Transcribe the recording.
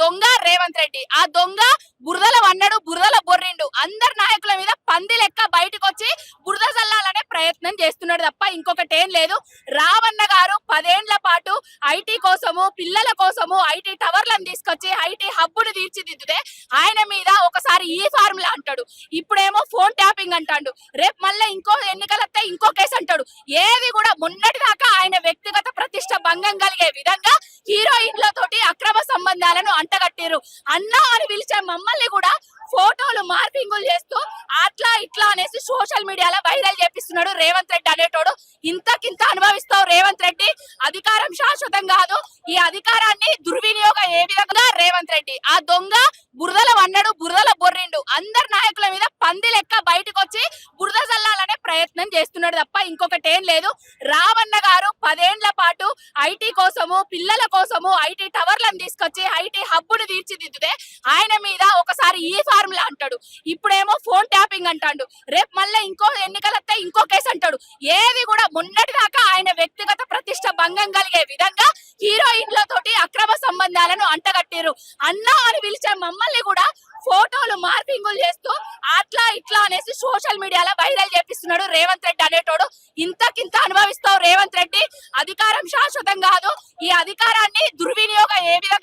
దొంగ రేవంత్ రెడ్డి. ఆ దొంగ బురదల వన్నడు బురదల బొర్రిండు. అందరు నాయకుల మీద పంది లెక్క బయటకు వచ్చి బురద చల్లాలనే ప్రయత్నం చేస్తున్నాడు తప్ప ఇంకొకటి ఏం లేదు. రావన్న గారు పదేండ్ల పాటు ఐటీ కోసము పిల్లల కోసము ఐటీ టవర్లను తీసుకొచ్చి ఐటీ హబ్బును తీర్చిదిద్దుతే ఆయన మీద ఒకసారి ఈ ఫార్ములా అంటాడు. ఇప్పుడేమో ఫోన్ ట్యాపింగ్ అంటాడు. రేపు మళ్ళీ ఇంకో ఎన్నికలస్తే ఇంకో కేసు అంటాడు. ఏది కూడా మొన్నటి దాకా ఆయన వ్యక్తిగత ప్రతిష్ట భంగం కలిగే విధంగా హీరోయిన్ల తోటి అంటగట్టారు సంబంధాలను అన్నా అని పిలిచే మమ్మల్ని కూడా ఫోటోలు మార్పింగులు చేస్తూ అట్లా ఇట్లా అనేసి సోషల్ మీడియాలో వైరల్ చేపిస్తున్నాడు రేవంత్ రెడ్డి అనేటోడు. ఇంతకింత అనుభవిస్తావు రేవంత్ రెడ్డి? అధికారం శాశ్వతం కాదు. ఈ అధికారాన్ని దుర్వినియోగం ఏ విధంగా రేవంత్ రెడ్డి? ఆ దొంగ బురదల వన్నడు బురదల బొర్రిండు. అందరు నాయకుల మీద పంది లెక్క బయటకు వచ్చి బురద చల్లాలనే ప్రయత్నం చేస్తున్నాడు తప్ప ఇంకొకటి ఏం లేదు. రావన్న పదేండ్ల పాటు ఐటీ కోసము పిల్లల కోసము ఐటీ టవర్లను తీసుకొచ్చి ఐటీ హబ్బును తీర్చిదిద్దుతే ఆయన మీద ఒకసారి ఈ ఫార్ములా అంటాడు. ఇప్పుడేమో ఫోన్ ట్యాపింగ్ అంటాడు. రేపు మళ్ళీ ఇంకో ఎన్నికలు వస్తే ఇంకో కేసు అంటాడు. ఏది కూడా మొన్నటి దాకా ఆయన వ్యక్తిగత ప్రతిష్ట భంగం కలిగే విధంగా హీరోయిన్ల తోటి అక్రమ సంబంధాలను అంటగట్టారు అన్నా అని పిలిచే మమ్మల్ని కూడా ఫోటోలు మార్పింగులు చేస్తూ అట్లా ఇట్లా అనేసి సోషల్ మీడియాలో వైరల్ చేపిస్తున్నాడు రేవంత్ రెడ్డి అనేటోడు ఇంతకింత అనుభవిస్తావు రేవంత్ రెడ్డి. అధికారం శాశ్వతం కాదు. ఈ అధికారాన్ని దుర్వినియోగం ఏ విధంగా